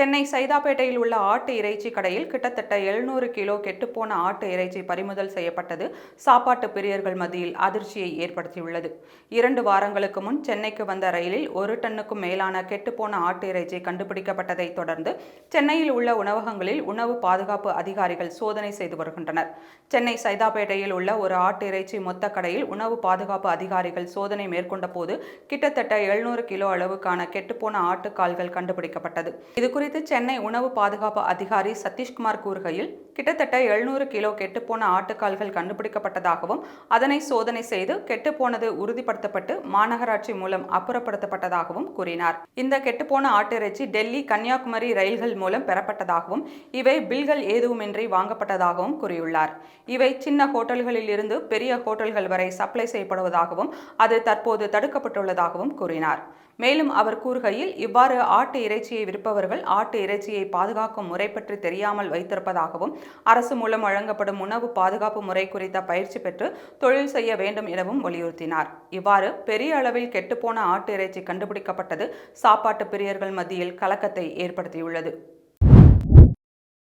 Chennai சைதாப்பேட்டையில் உள்ள ஆட்டு இறைச்சி கடையில் கிட்டத்தட்ட எழுநூறு கிலோ கெட்டுப்போன ஆட்டு இறைச்சி பறிமுதல் செய்யப்பட்டது. சாப்பாட்டு பிரியர்கள் மத்தியில் அதிர்ச்சியை ஏற்படுத்தியுள்ளது. இரண்டு வாரங்களுக்கு முன் சென்னைக்கு வந்த ரயிலில் ஒரு டன்னுக்கும் மேலான கெட்டுப்போன ஆட்டு இறைச்சி கண்டுபிடிக்கப்பட்டதை தொடர்ந்து சென்னையில் உள்ள உணவகங்களில் உணவு பாதுகாப்பு அதிகாரிகள் சோதனை செய்து வருகின்றனர். சென்னை சைதாப்பேட்டையில் உள்ள ஒரு ஆட்டு இறைச்சி மொத்த கடையில் உணவு பாதுகாப்பு அதிகாரிகள் சோதனை மேற்கொண்ட போது கிட்டத்தட்ட எழுநூறு கிலோ அளவுக்கான கெட்டுப்போன ஆட்டுக்கால்கள் கண்டுபிடிக்கப்பட்டது. இது குறித்து சென்னை உணவு பாதுகாப்பு அதிகாரி சதீஷ்குமார் கூறுகையில் கிட்டத்தட்ட எழுநூறு கிலோ கெட்டுப்போன ஆட்டுக்கால்கள் கண்டுபிடிக்கப்பட்டதாகவும் அதனை சோதனை செய்து கெட்டுப்போனது உறுதிப்படுத்தப்பட்டு மாநகராட்சி மூலம் அப்புறப்படுத்தப்பட்டதாகவும் கூறினார். இந்த கெட்டுப்போன ஆட்டிறைச்சி டெல்லி கன்னியாகுமரி ரயில்கள் மூலம் பெறப்பட்டதாகவும் இவை பில்கள் ஏதுவுமின்றி வாங்கப்பட்டதாகவும் கூறியுள்ளார். இவை சின்ன ஹோட்டல்களில் இருந்து பெரிய ஹோட்டல்கள் வரை சப்ளை செய்யப்படுவதாகவும் அது தற்போது தடுக்கப்பட்டுள்ளதாகவும் கூறினார். மேலும் அவர் கூறுகையில் இவ்வாறு ஆட்டு இறைச்சியை விற்பவர்கள் ஆட்டு இறைச்சியை பாதுகாக்கும் முறை பற்றி தெரியாமல் வைத்திருப்பதாகவும் அரசு மூலம் வழங்கப்படும் உணவு பாதுகாப்பு முறை குறித்த பயிற்சி பெற்று தொழில் செய்ய வேண்டும் எனவும் வலியுறுத்தினார். இவ்வாறு பெரிய அளவில் கெட்டுப்போன ஆட்டு இறைச்சி கண்டுபிடிக்கப்பட்டது சாப்பாட்டு பிரியர்கள் மத்தியில் கலக்கத்தை ஏற்படுத்தியுள்ளது.